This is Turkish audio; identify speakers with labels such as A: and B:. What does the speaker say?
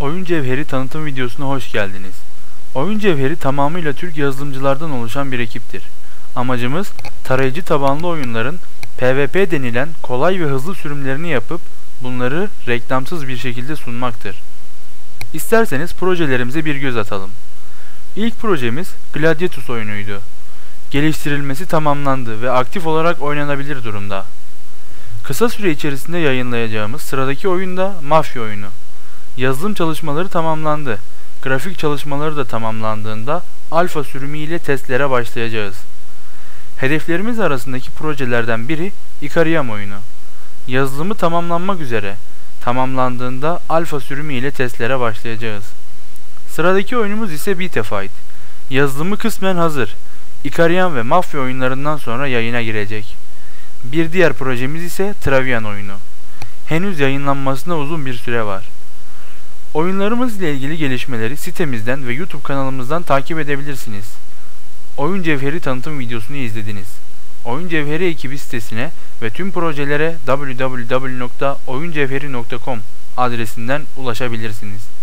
A: Oyun Cevheri tanıtım videosuna hoş geldiniz. Oyun Cevheri tamamıyla Türk yazılımcılardan oluşan bir ekiptir. Amacımız tarayıcı tabanlı oyunların PvP denilen kolay ve hızlı sürümlerini yapıp bunları reklamsız bir şekilde sunmaktır. İsterseniz projelerimize bir göz atalım. İlk projemiz Gladiatus oyunuydu. Geliştirilmesi tamamlandı ve aktif olarak oynanabilir durumda. Kısa süre içerisinde yayınlayacağımız sıradaki oyun da Mafya oyunu. Yazılım çalışmaları tamamlandı. Grafik çalışmaları da tamamlandığında alfa sürümü ile testlere başlayacağız. Hedeflerimiz arasındaki projelerden biri Ikariam oyunu. Yazılımı tamamlanmak üzere. Tamamlandığında alfa sürümü ile testlere başlayacağız. Sıradaki oyunumuz ise Beat a Fight. Yazılımı kısmen hazır. Ikariam ve Mafya oyunlarından sonra yayına girecek. Bir diğer projemiz ise Travian oyunu. Henüz yayınlanmasına uzun bir süre var. Oyunlarımız ile ilgili gelişmeleri sitemizden ve YouTube kanalımızdan takip edebilirsiniz. Oyun Cevheri tanıtım videosunu izlediniz. Oyun Cevheri ekibi sitesine ve tüm projelere www.oyuncevheri.com adresinden ulaşabilirsiniz.